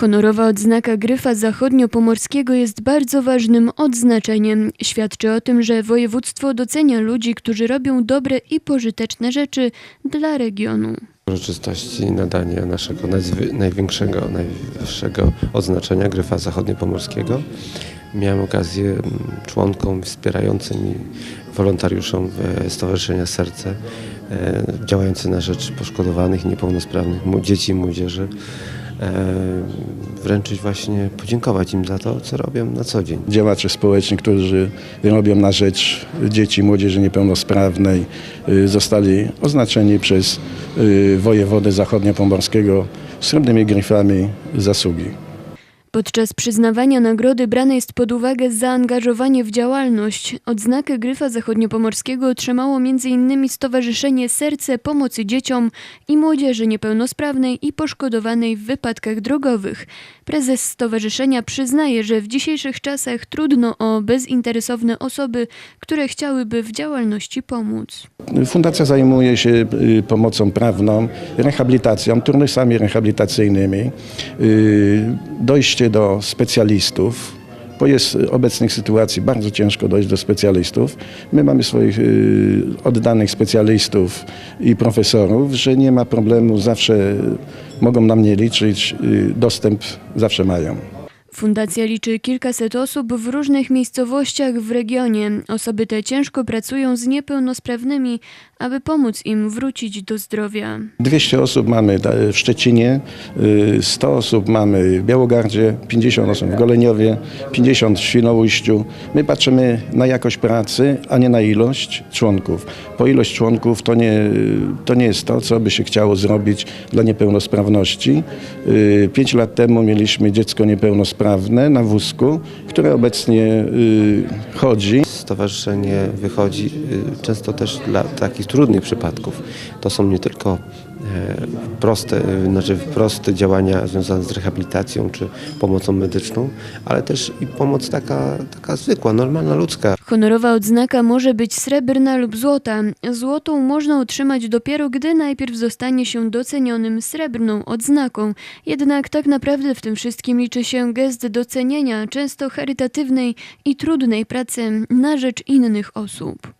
Honorowa odznaka Gryfa Zachodniopomorskiego jest bardzo ważnym odznaczeniem. Świadczy o tym, że województwo docenia ludzi, którzy robią dobre i pożyteczne rzeczy dla regionu. uroczystości nadania naszego największego, najwyższego odznaczenia Gryfa Zachodniopomorskiego. Miałem okazję członkom wspierającym i wolontariuszom e, Stowarzyszenia Serce e, działającym na rzecz poszkodowanych niepełnosprawnych dzieci i młodzieży wręczyć właśnie, podziękować im za to, co robią na co dzień. działacze społeczni, którzy robią na rzecz dzieci młodzieży niepełnosprawnej, y, zostali oznaczeni przez y, wojewodę zachodniopomorskiego srebrnymi gryfami zasługi. Podczas przyznawania nagrody brane jest pod uwagę zaangażowanie w działalność. Odznakę Gryfa Zachodniopomorskiego otrzymało m.in. Stowarzyszenie Serce Pomocy Dzieciom i Młodzieży Niepełnosprawnej i Poszkodowanej w wypadkach drogowych. Prezes stowarzyszenia przyznaje, że w dzisiejszych czasach trudno o bezinteresowne osoby, które chciałyby w działalności pomóc. Fundacja zajmuje się y, pomocą prawną, rehabilitacją, turnusami rehabilitacyjnymi, y, dojście do specjalistów, bo jest obecnych sytuacji bardzo ciężko dojść do specjalistów. My mamy swoich y, oddanych specjalistów i profesorów, że nie ma problemu, zawsze mogą na mnie liczyć, y, dostęp zawsze mają. Fundacja liczy kilkaset osób w różnych miejscowościach w regionie. Osoby te ciężko pracują z niepełnosprawnymi, aby pomóc im wrócić do zdrowia. 200 osób mamy da- w Szczecinie, y, 100 osób mamy w Białogardzie, 50 osób w Goleniowie, 50 w Świnoujściu. My patrzymy na jakość pracy, a nie na ilość członków. Po ilość członków to nie, to nie jest to, co by się chciało zrobić dla niepełnosprawności. 5 lat temu mieliśmy dziecko niepełnosprawne na wózku, które obecnie y, chodzi. Stowarzyszenie wychodzi y, często też dla takich trudnych przypadków. To są nie tylko proste, y, znaczy proste działania związane z rehabilitacją czy pomocą medyczną, ale też i pomoc taka, taka zwykła, normalna, ludzka. Honorowa odznaka może być srebrna lub złota. Złotą można otrzymać dopiero, gdy najpierw zostanie się docenionym srebrną odznaką. Jednak tak naprawdę w tym wszystkim liczy się gest docenienia często charytatywnej i trudnej pracy na rzecz innych osób.